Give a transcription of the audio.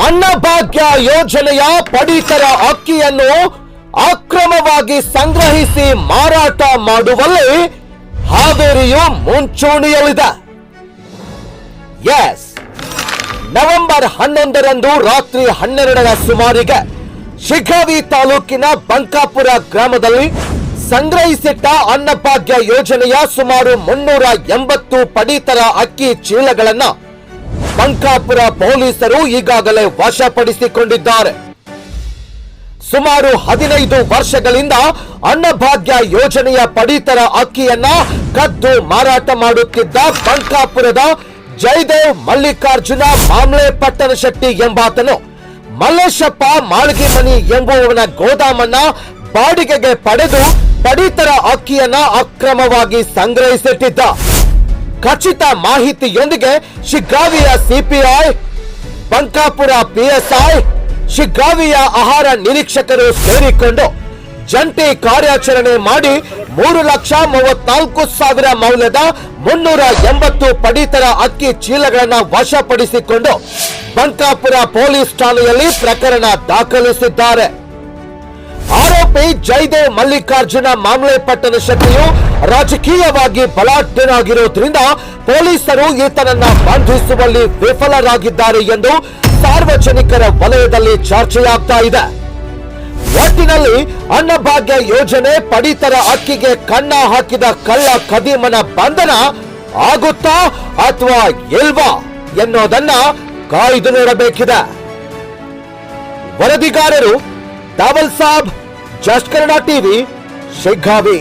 ಅನ್ನಭಾಗ್ಯ ಯೋಜನೆಯ ಪಡಿತರ ಅಕ್ಕಿಯನ್ನು ಅಕ್ರಮವಾಗಿ ಸಂಗ್ರಹಿಸಿ ಮಾರಾಟ ಮಾಡುವಲ್ಲಿ ಹಾವೇರಿಯು ಮುಂಚೂಣಿಯಲ್ಲಿದೆ. ಎಸ್. ನವೆಂಬರ್ ಹನ್ನೊಂದರಂದು ರಾತ್ರಿ ಹನ್ನೆರಡರ ಸುಮಾರಿಗೆ ಶಿಗ್ಗಾವಿ ತಾಲೂಕಿನ ಬಂಕಾಪುರ ಗ್ರಾಮದಲ್ಲಿ ಸಂಗ್ರಹಿಸಿಟ್ಟ ಅನ್ನಭಾಗ್ಯ ಯೋಜನೆಯ ಸುಮಾರು ಮುನ್ನೂರ ಎಂಬತ್ತು ಪಡಿತರ ಅಕ್ಕಿ ಚೀಲಗಳನ್ನ ಬಂಕಾಪುರ ಪೊಲೀಸರು ಈಗಾಗಲೇ ವಶಪಡಿಸಿಕೊಂಡಿದ್ದಾರೆ. ಸುಮಾರು ಹದಿನೈದು ವರ್ಷಗಳಿಂದ ಅನ್ನಭಾಗ್ಯ ಯೋಜನೆಯ ಪಡಿತರ ಅಕ್ಕಿಯನ್ನ ಕದ್ದು ಮಾರಾಟ ಮಾಡುತ್ತಿದ್ದ ಬಂಕಾಪುರದ ಜಯದೇವ್ ಮಲ್ಲಿಕಾರ್ಜುನ ಮಾಮ್ಲೆ ಪಟ್ಟಣ ಶೆಟ್ಟಿ ಎಂಬಾತನು. ಮಲ್ಲೇಶಪ್ಪ ಮಾಳ್ಗಿಮನಿ ಎಂಬುವವನ ಗೋದಾಮನ್ನ ಬಾಡಿಗೆಗೆ ಪಡೆದು ಪಡಿತರ ಅಕ್ಕಿಯನ್ನ ಅಕ್ರಮವಾಗಿ ಸಂಗ್ರಹಿಸಿಟ್ಟಿದ್ದ. ಖಚಿತ ಮಾಹಿತಿಯೊಂದಿಗೆ ಶಿಗ್ಗಾವಿಯ ಸಿಪಿಐ, ಬಂಕಾಪುರ ಪಿಎಸ್ಐ, ಶಿಗ್ಗಾವಿಯ ಆಹಾರ ನಿರೀಕ್ಷಕರು ಸೇರಿಕೊಂಡು ಜಂಟಿ ಕಾರ್ಯಾಚರಣೆ ಮಾಡಿ ಮೂರು ಲಕ್ಷ ಮೂವತ್ನಾಲ್ಕು ಸಾವಿರ ಮೌಲ್ಯದ ಮುನ್ನೂರ ಎಂಬತ್ತು ಪಡಿತರ ಅಕ್ಕಿ ಚೀಲಗಳನ್ನು ವಶಪಡಿಸಿಕೊಂಡು ಬಂಕಾಪುರ ಪೊಲೀಸ್ ಠಾಣೆಯಲ್ಲಿ ಪ್ರಕರಣ ದಾಖಲಿಸಿದ್ದಾರೆ. ಆರೋಪಿ ಜಯದೇವ್ ಮಲ್ಲಿಕಾರ್ಜುನ ಮಾಮ್ಲೆ ಪಟ್ಟಣ ಶೆಟ್ಟಿಯು ರಾಜಕೀಯವಾಗಿ ಬಲಾಢ್ಯನಾಗಿರುವುದರಿಂದ ಪೊಲೀಸರು ಈತನನ್ನ ಬಂಧಿಸುವಲ್ಲಿ ವಿಫಲರಾಗಿದ್ದಾರೆ ಎಂದು ಸಾರ್ವಜನಿಕರ ವಲಯದಲ್ಲಿ ಚರ್ಚೆಯಾಗ್ತಾ ಇದೆ. ಒಟ್ಟಿನಲ್ಲಿ ಅನ್ನಭಾಗ್ಯ ಯೋಜನೆ ಪಡಿತರ ಅಕ್ಕಿಗೆ ಕಣ್ಣ ಹಾಕಿದ ಕಳ್ಳ ಕದೀಮನ ಬಂಧನ ಆಗುತ್ತಾ ಅಥವಾ ಎಲ್ವಾ ಎನ್ನುವುದನ್ನ ಕಾಯ್ದು ನೋಡಬೇಕಿದೆ. ವರದಿಗಾರರು ದಾವಲ್ ಸಾಬ್ जस्ट कनाडा टीवी शिखावी